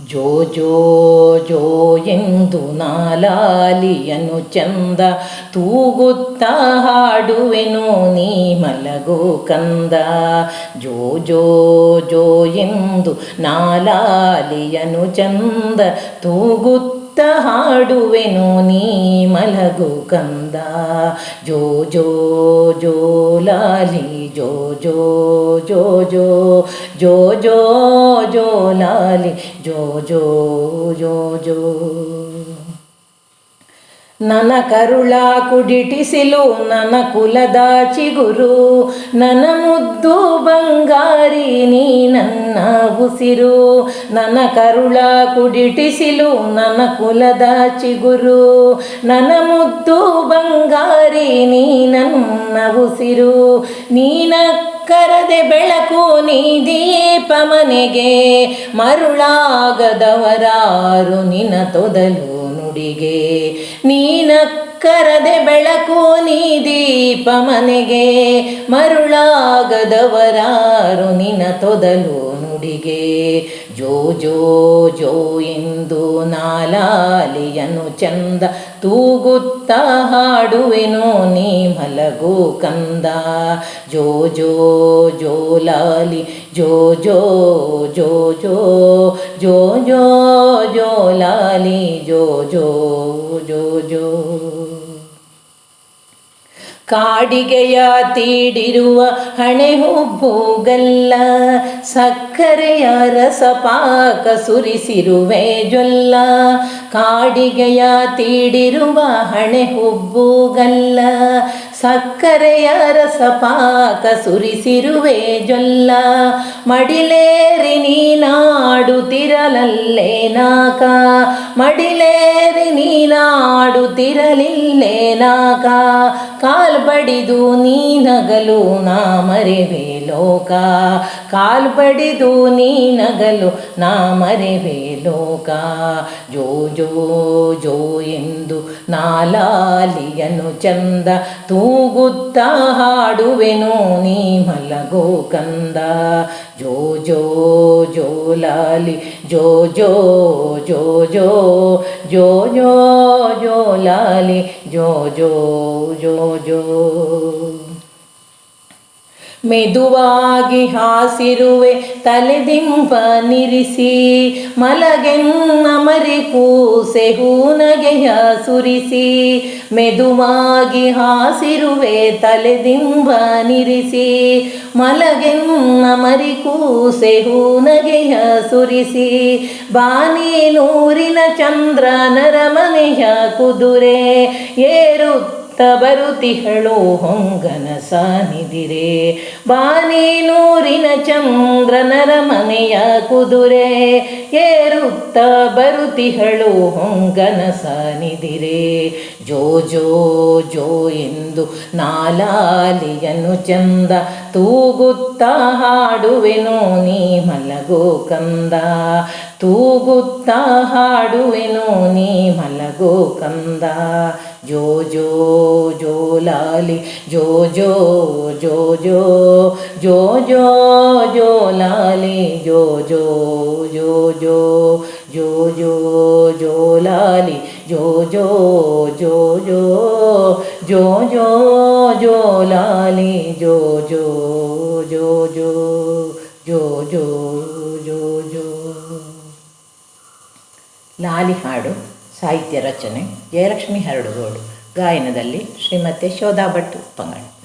ಜೋ ಜೋ ಜೋ ಎಂದು ನಾಲಾಲಿಯನು ಚಂದ, ತೂಗುತ್ತ ಹಾಡುವೆನು ನೀ ಮಲಗೋ ಕಂದ. ಜೋ ಜೋ ಜೋ ಎಂದು ನಾಲಾಲಿಯನು ಚಂದ, ತೂಗುತ್ತ ಹಾಡುವೆನು ನೀ ಮಲಗು ಕಂದ. ಜೋ ಜೋ ಜೋ ಲಾಲಿ, ಜೋ ಜೋ ಜೋ ಜೋ ಜೋ ಜೋ ಜೋ ಲಾಲಿ ಜೋ ಜೋ ಜೋ ಜೋ. ನನ ಕರುಳ ಕುಡಿಟಿಸಿಲು, ನನ್ನ ಕುಲದ ಚಿಗುರು, ನನ್ನ ಮುದ್ದು ಬಂಗಾರಿ ನೀ ನನ್ನ ಉಸಿರು. ನನ್ನ ಕರುಳ ಕುಡಿಟಿಸಿಲು, ನನ್ನ ಕುಲದ ಚಿಗುರು, ನನ್ನ ಮುದ್ದು ಬಂಗಾರಿ ನೀ ನನ್ನ ಉಸಿರು. ನೀನ ಕರದೆ ಬೆಳಕು ನೀ ದೀಪ ಮನೆಗೆ, ಮರುಳಾಗದವರಾರು ನಿನ್ನ ತೊದಲು ನುಡಿಗೆ. ನೀನ ಕರದೆ ಬೆಳಕು ನೀ ದೀಪ ಮನೆಗೆ, ಮರುಳಾಗದವರಾರು ನಿನ್ನ ತೊದಲು ನುಡಿಗೆ. ಜೋ ಜೋ ಜೋ ಎಂದು ನಾಲಾಲಿಯನು ಚಂದ ತೂಗುತ್ತ ಹಾಡುವೆನು ನೀ ಮಲಗು ಕಂದ ಜೋ ಜೋ ಜೋ ಲಾಲಿ ಜೋ ಜೋ ಜೋ ಜೋ ಜೋ ಜೋ ಜೋ ಲಾಲಿ ಜೋ ಜೋ ಜೋ ಜೋ ಕಾಡಿಗೆಯ ತೀಡಿರುವ ಹಣೆ ಹುಬ್ಬುಗಲ್ಲ ಸಕ್ಕರೆಯ ರಸಪಾಕ ಸುರಿಸಿರುವೆ ಜೊಲ್ಲ. ಕಾಡಿಗೆಯ ತೀಡಿರುವ ಹಣೆ ಹುಬ್ಬುಗಲ್ಲ ಸಕ್ಕರೆಯ ರಸಪಾಕ ಸುರಿಸಿರುವೆ ಜೊಲ್ಲ. ಮಡಿಲೇರಿ ನೀನಾಡುತ್ತಿರಲಲ್ಲೇ ನಾಕ ಮಡಿಲೇರಿ ನೀನಾಡುತ್ತಿರಲಿಲ್ಲೇ ನಾಕ ಕಾಲ್ ಬಡಿದು ನೀ ಮರೆವೆ ಲೋಕ. ಕಾಲ್ ಬಡಿದು ನೀ ನಗಲು ನಾ ಮರೆವೆ ಲೋಕ. ಜೋ ಜೋ ಜೋ ಎಂದು ನಾಲಾಲಿಯನು ಚಂದ, ತೂಗುತ್ತಾ ಹಾಡುವೆನು ನೀ ಮಲಗೋ ಕಂದ. ಜೋ ಜೋ ಜೋ ಲಾಲಿ, ಜೋ ಜೋ ಜೋ ಜೋ yo yo yo lali. Yo yo yo yo ಮೆದುವಾಗಿ ಹಾಸಿರುವೆ ತಲೆದಿಂಬ ನಿರಿಸಿ, ಮಲಗೆನ್ನ ಮರಿ ಕೂಸೆ ಹೂನಗೆಯ ಸುರಿಸಿ, ಮೆದುವಾಗಿ ಹಾಸಿರುವೆ ತಲೆದಿಂಬ ನಿರಿಸಿ, ಮಲಗೆನ್ನ ಮರಿ ಕೂಸೆ ಹೂನಗೆಯ ಸುರಿಸಿ, ಬಾನಿನೂರಿನ ಚಂದ್ರ ನರಮನೆಯ ಕುದುರೆ ಏರುತ್ತ ಬರುತಿಹಳು ಹೊಂಗನ ಸಾನಿದಿರೆ ಬಾನೇನೂರಿನ ಚಂದ್ರನರ ಮನೆಯ ಕುದುರೆ, ಏರುತ್ತ ಬರುತಿಹಳೋ ಹೊಂಗನ ಸಾನಿದಿರೆ ಜೋ ಜೋ ಜೋ ಎಂದು ನಾಲಾಲಿಯನು ಚಂದ ತೂಗುತ್ತಾ ಹಾಡುವೆನು ನೀ ಮಲಗೋ ಕಂದ ತೂಗುತ್ತಾ ಹಾಡುವೆನು ನೀ ಮಲಗೋ ಕಂದ ಜೋ ಜೋ ಜೋ ಲಾಲಿ ಜೋ ಜೋ ಜೋ ಜೋ ಜೋ ಜೋ ಜೋ ಲಾಲಿ ಜೋ ಜೋ ಜೋ ಜೋ ಜೋ ಜೋ ಜೋ ಲಾಲಿ ಜೋ ಜೋ ಜೋ ಜೋ ಜೋ ಜೋ ಜೋ ಲಾಲಿ ಜೋ ಜೋ ಜೋ ಜೋ ಜೋ ಜೋ ಜೋ. ಲಾಲಿ ಹಾಡು, ಸಾಹಿತ್ಯ ರಚನೆ, ಜಯಲಕ್ಷ್ಮಿ ಹರಡುಗೋಡು, ಗಾಯನದಲ್ಲಿ ಶ್ರೀಮತಿ ಶೋಧಾ ಭಟ್ ಪಂಗಡ್.